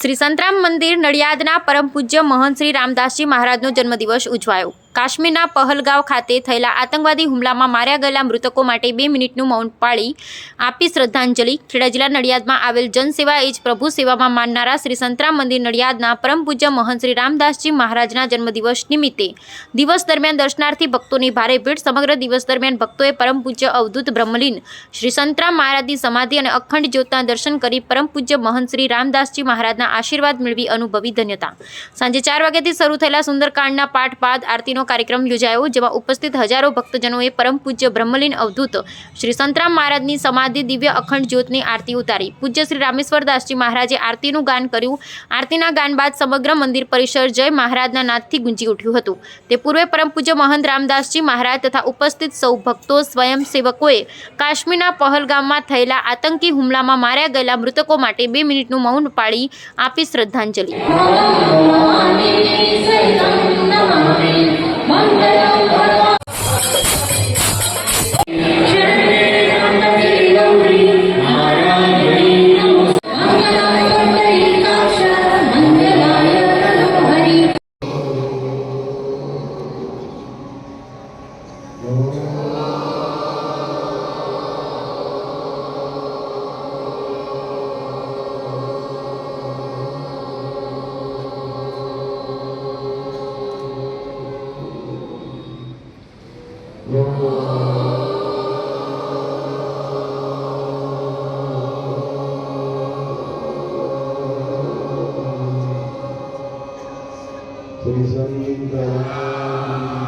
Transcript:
શ્રી સંતરામ મંદિર નડિયાદના પરમ પૂજ્ય મહંત શ્રી રામદાસજી મહારાજનો જન્મદિવસ ઉજવાયો. કાશ્મીરના પહલગાંવ ખાતે થયેલા આતંકવાદી હુમલામાં માર્યા ગયેલા મૃતકો માટે બે મિનિટનું મૌન પાળી આપી શ્રદ્ધાંજલિ. ખેડા જિલ્લા નડિયાદમાં આવેલ જનસેવા એ જ પ્રભુ સેવામાં માનનારા શ્રી સંતરામ મંદિર નડિયાદના પરમ પૂજ્ય મહંત શ્રી રામદાસજી મહારાજના જન્મદિવસ નિમિત્તે. દિવસ દરમિયાન દર્શનાર્થી ભક્તોની ભારે ભીડ, સમગ્ર દિવસ દરમિયાન ભક્તોએ પરમ પૂજ્ય અવધૂત બ્રહ્મલીન, શ્રી સંતરામ મહારાજની સમાધિ અને અખંડ જ્યોતના દર્શન કરી પરમ પૂજ્ય મહંત શ્રી રામદાસજી મહારાજના આશીર્વાદ મેળવી અનુભવી ધન્યતા. સાંજે ચાર વાગ્યાથી શરૂ થયેલા સુંદરકાંડના પાઠ બાદ આરતીનો કાર્યક્રમ યોજાયો, જેમાં ઉપસ્થિત હજારો ભક્તજનોએ પરમ પૂજ્ય બ્રહ્મલીન અવધૂત શ્રી સંતરામ મહારાજની સમાધિ, દિવ્ય અખંડ જ્યોતની આરતી ઉતારી. પૂજ્ય શ્રી રામેશ્વરદાસજી મહારાજે આરતીનું ગાન કર્યું. આરતીના ગાન બાદ સમગ્ર મંદિર પરિસર જય મહારાજના નાદથી ગુંજી ઉઠ્યું હતું. તે પૂર્વે પરમ પૂજ્ય મહંત રામદાસજી મહારાજ તથા ઉપસ્થિત સૌ ભક્તો, સ્વયંસેવકોએ કાશ્મીરના પહલગામમાં થયેલા આતંકી હુમલામાં માર્યા ગયેલા મૃતકો માટે બે મિનિટનું મૌન પાળી આપી શ્રદ્ધાંજલિ. Please unmute the